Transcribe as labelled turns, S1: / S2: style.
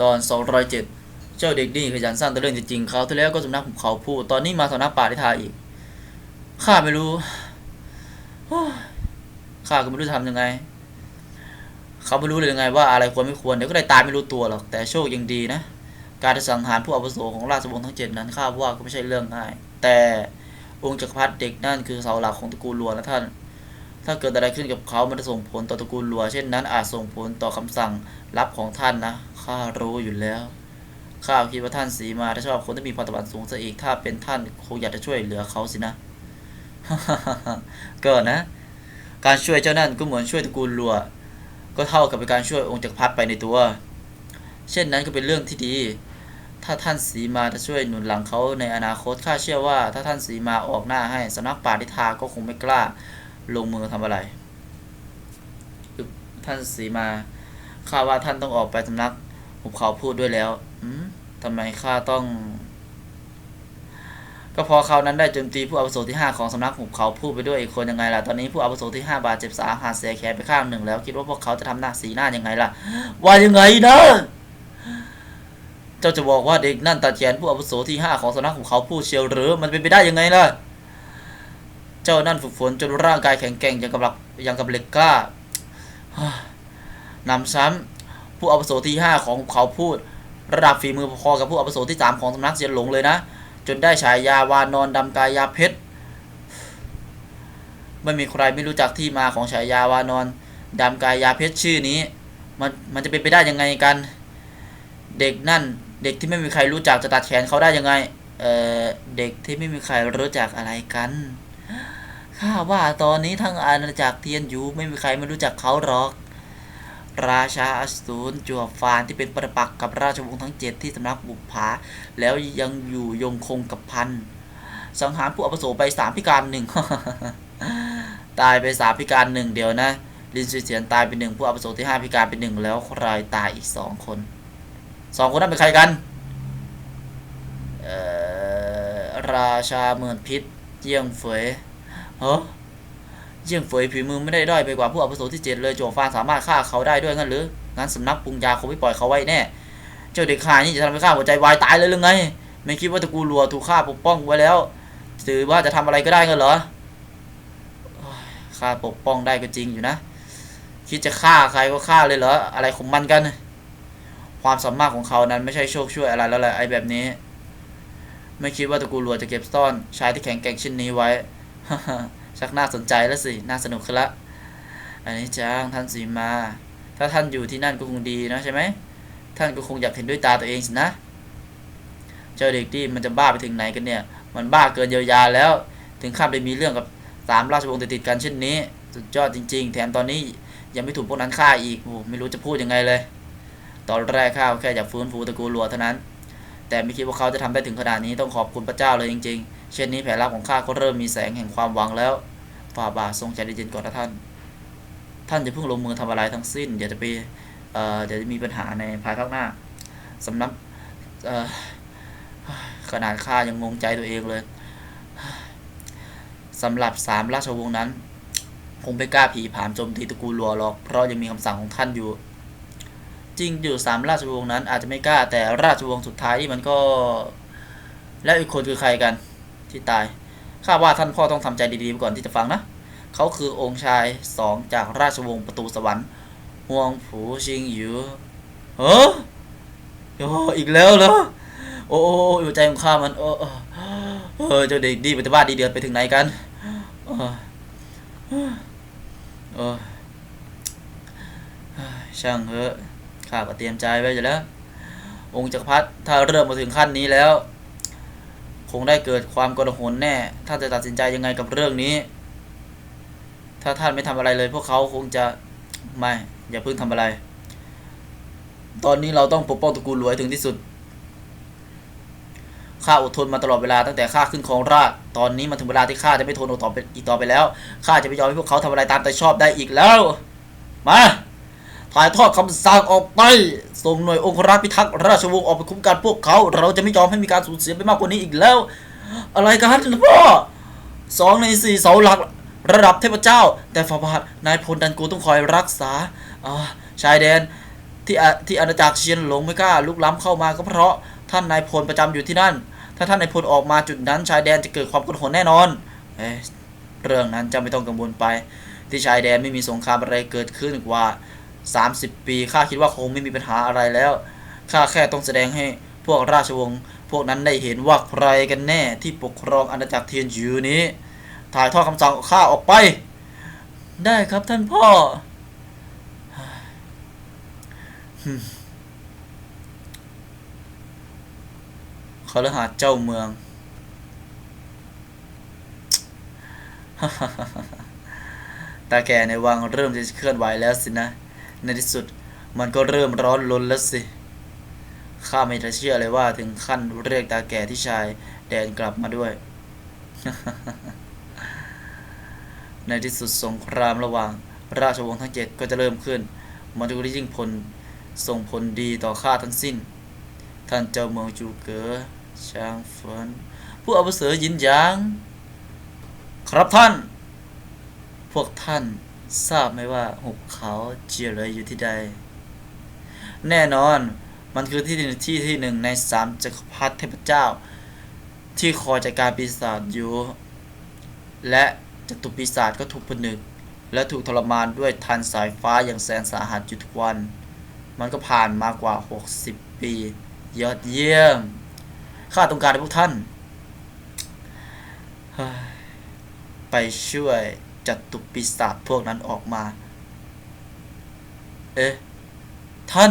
S1: ตอน 207 เจ้าเด็กนี่ขยันสร้างแต่เรื่องจริงๆเขาที่แล้วก็สำนักผมเขาพูด ตอนนี้มาสำนักป่าทิทาอีก ข้าไม่รู้ ข้าก็ไม่รู้จะทำยังไง เขาไม่รู้เลยยังไงว่าอะไรควรไม่ควร เดี๋ยวก็ได้ตายไม่รู้ตัวหรอก แต่โชคยังดีนะ การจะสังหารผู้อาวุโสของราชวงศ์ทั้งเจ็ดนั้นข้าว่าก็ไม่ใช่เรื่องง่าย แต่องค์จักรพรรดิเด็กนั่นคือเสาหลักของตระกูลลัวนะท่าน ถ้าเกิดอะไรขึ้นกับเขา มันจะส่งผลต่อตระกูลลัว เช่นนั้นอาจส่งผลต่อคำสั่งลับของท่านนะ ข้ารู้อยู่แล้ว ข้าคิดว่าท่านสีมาถ้าชอบคนที่มีพันธบัตรสูงซะอีก ถ้าเป็นท่านคงอยากจะช่วยเหลือเขาสินะก็นะ การช่วยเจ้านั่นก็เหมือนช่วยตระกูลลัว ก็เท่ากับเป็นการช่วยองค์จักรพรรดิไปในตัว เช่นนั้นก็เป็นเรื่องที่ดี ถ้าท่านสีมาจะช่วยหนุนหลังเขาในอนาคต ข้าเชื่อว่า ถ้าท่านสีมาออกหน้าให้สำนักป่าทิทาก็คงไม่กล้า ลงมือทำอะไรท่านสีมาข้าว่าท่านต้องออกไปสำนักหุบเขาพูดด้วยแล้วอืมทำไมข้าต้อง ก็พอเขานั้นได้โจมตีผู้อาวุโสที่5ของสำนักหุบเขาพูดไปด้วยอีกคนยังไงล่ะ ตอนนี้ผู้อาวุโสที่5บาดเจ็บสาหัสเสียแขนไปข้างหนึ่งแล้ว คิดว่าพวกเขาจะทำหน้าสีหน้ายังไงล่ะ ว่ายังไงนะเจ้าจะบอกว่าเด็กนั่นตัดแขนผู้อาวุโสที่5ของสำนักหุบเขาพูดเชียวหรือ มันเป็นไปได้ยังไงล่ะ เจ้านั่นฝึกฝนจนร่างกายแข็งแกร่งอย่างกับหลักอย่างกับเหล็กกล้านำซ้ำผู้อาวุโสที่ 5 ของเขาพูด ระดับฝีมือพอกับผู้อาวุโสที่ 3 ของสำนักเสียนหลงเลยนะ จนได้ฉายาวานอนดำกายยาเพชรไม่มีใครไม่รู้จักที่มาของฉายาวานอนดำกายยาเพชรชื่อนี้ มันมันจะเป็นไปได้ยังไงกัน เด็กนั่นเด็กที่ไม่มีใครรู้จักจะตัดแขนเขาได้ยังไง เออเด็กที่ไม่มีใครรู้จักอะไรกัน ข้าว่าตอนนี้ทั้งอาณาจักรเทียนอยู่ไม่มีใครไม่รู้จักเขาหรอก ราชาอสูรจั่วฟานที่เป็นประปักษ์กับราชวงศ์ทั้งเจ็ดที่สำนักบุปผา แล้วยังอยู่ยงคงกับพัน สังหารผู้อาวุโสไปสามพิการหนึ่งตายไปสามพิการหนึ่งเดียวนะ ลินซุยเสียนตายไปหนึ่งผู้อาวุโสที่ห้าพิการไปหนึ่งแล้วใครตายอีกสองคนสองคนนั้นเป็นใครกันเอ่อราชาเมืองพิษเยี่ยงเฟย เฮ้อเยี่ยงเฟยฝีมือไม่ได้ด้อยไปกว่าผู้อาวุโสที่เจ็ดเลยโจฟานสามารถฆ่าเขาได้ด้วยงั้นหรืองั้นสำนักปรุงยาคงไม่ปล่อยเขาไว้แน่ เจ้าเด็กขายนี่จะทำให้ข้าหัวใจวายตายเลยหรือไง ไม่คิดว่าตระกูลัวถูกฆ่าปกป้องไว้แล้ว ถือว่าจะทำอะไรก็ได้งั้นเหรอโอ้ยข้าปกป้องได้ก็จริงอยู่นะ คิดจะฆ่าใครก็ฆ่าเลยเหรอ อะไรของมันกัน ความสามารถของเขานั้นไม่ใช่โชคช่วยอะไรแล้วแหละไอ้แบบนี้ ไม่คิดว่าตระกูลัวจะเก็บซ่อนชายที่แข็งแกร่งเช่นนี้ไว้ ชักน่าสนใจแล้วสิ น่าสนุกขึ้นละ อันนี้จ้างท่านสีมา ถ้าท่านอยู่ที่นั่นก็คงดีนะใช่ไหม ท่านก็คงอยากเห็นด้วยตาตัวเองสินะ เจ้าเด็กที่มันจะบ้าไปถึงไหนกันเนี่ย มันบ้าเกินเยียวยาแล้ว ถึงขั้นไปมีเรื่องกับสามราชวงศ์ติดกันเช่นนี้ สุดยอดจริง ๆ แถมตอนนี้ยังไม่ถูกพวกนั้นฆ่าอีก โอ้ไม่รู้จะพูดยังไงเลย ตอนแรกข้าแค่อยากฟื้นฟูตระกูลรัวเท่านั้น แต่ไม่คิดว่าเขาจะทำได้ถึงขนาดนี้ต้องขอบคุณพระเจ้าเลยจริง ๆ เช่นนี้แผลลับของข้าก็เริ่มมีแสงแห่งความหวังแล้วฝ่าบาททรงใจเย็นก่อนนะท่าน ท่านจะเพิ่งลงมือทำอะไรทั้งสิ้น เดี๋ยวจะไปเอ่อเดี๋ยวจะมีปัญหาในภายภาคหน้าสำนักเอ่อขนาดข้ายังงงใจตัวเองเลยสำหรับสามราชวงศ์นั้น คงไม่กล้าผีผามโจมตีตระกูลลัวหรอก เพราะยังมีคำสั่งของท่านอยู่ จริงอยู่สามราชวงศ์นั้นอาจจะไม่กล้าแต่ราชวงศ์สุดท้ายนี่มันก็ แล้วอีกคนคือใครกัน ที่ตายข้าว่าท่านพ่อต้องทำใจดีๆก่อนที่จะฟังนะ เขาคือองค์ชายสองจากราชวงศ์ประตูสวรรค์ห่วงผูชิงหยูเฮ้อโอ้อีกแล้วเหรอโอ้โอ้หัวใจของข้ามันโอ้โอ้เออเจ้าเด็กดีปฏิบัติดีเดือดไปถึงไหนกันเออเออช่างเถอะข้าก็เตรียมใจไว้อยู่แล้ว องค์จักรพรรดิถ้าเริ่มมาถึงขั้นนี้แล้ว คงได้เกิดความกระหนแน่ถ้านจะตัดสินใจยังไงกับเรื่องนี้ ถ้าท่านไม่ทำอะไรเลย พวกเขาคงจะไม่ อย่าเพิ่งทำอะไร ตอนนี้เราต้องปกป้องตระกูลรวยถึงที่สุด ข้าอดทนมาตลอดเวลาตั้งแต่ข้าขึ้นครองราชตอนนี้มันถึงเวลาที่ข้าจะไม่ทนอดต่อไปอีกต่อไปแล้ว ข้าจะไม่ยอมให้พวกเขาทำอะไรตามใจชอบได้อีกแล้ว มา ถ่ายทอดคำสั่งออกไป ส่งหน่วยองครักษ์พิทักษ์ราชวงศ์ออกไปคุ้มกันพวกเขา เราจะไม่ยอมให้มีการสูญเสียไปมากกว่านี้อีกแล้ว อะไรกันพ่อสองในสี่เสาหลักระดับเทพเจ้า แต่ฝ่าบาทนายพลดันกูต้องคอยรักษาชายแดนที่อาที่อาณาจักรเชียนหลงไม่กล้าลุกล้ำเข้ามาก็เพราะท่านนายพลประจำอยู่ที่นั่น ถ้าท่านนายพลออกมาจุดนั้น ชายแดนจะเกิดความกดหนแน่นอนเอเรื่องนั้นจะไม่ต้องกังวลไป ที่ชายแดนไม่มีสงครามอะไรเกิดขึ้นกว่า 30 ปีข้าคิดว่าคงไม่มีปัญหาอะไรแล้วข้าแค่ต้องแสดงให้พวกราชวงศ์พวกนั้นได้เห็นว่าใครกันแน่ที่ปกครองอาณาจักรเทียนยูนี้ ถ่ายทอดคำสั่งข้าออกไป ได้ครับท่านพ่อ เขาเลหาเจ้าเมือง ตาแก่ในวังเริ่มจะเคลื่อนไหวแล้วสินะ ในที่สุด มันก็เริ่มร้อนรนแล้วสิ ข้าไม่จะเชื่อเลยว่าถึงขั้นเรียกตาแก่ที่ชายแดนกลับมาด้วย ในที่สุดสงครามระหว่าง ราชวงศ์ทั้งเจ็ดก็จะเริ่มขึ้น มันจะยิ่งผลส่งผลดีต่อข้าทั้งสิ้น ท่านเจ้าเมืองจูเก๋อช้างเฟินผู้อาวุโสยินหยาง ครับท่าน พวกท่าน ทราบไหมว่าหุบเขาเจียเลยอยู่ที่ใด แน่นอนมันคือที่ที่ที่หนึ่งในสามจักรพรรดิเทพเจ้า ที่คอยจัดการปีศาจอยู่ และจตุปีศาจก็ถูกผนึก และถูกทรมานด้วยทันสายฟ้าอย่างแสนสาหัสอยู่ทุกวัน มันก็ผ่านมากว่า 60 ปี ยอดเยี่ยม ข้าต้องการให้พวกท่าน ไปช่วย จัตุปีศาจพวกนั้นออกมา เอ๊ะ ท่าน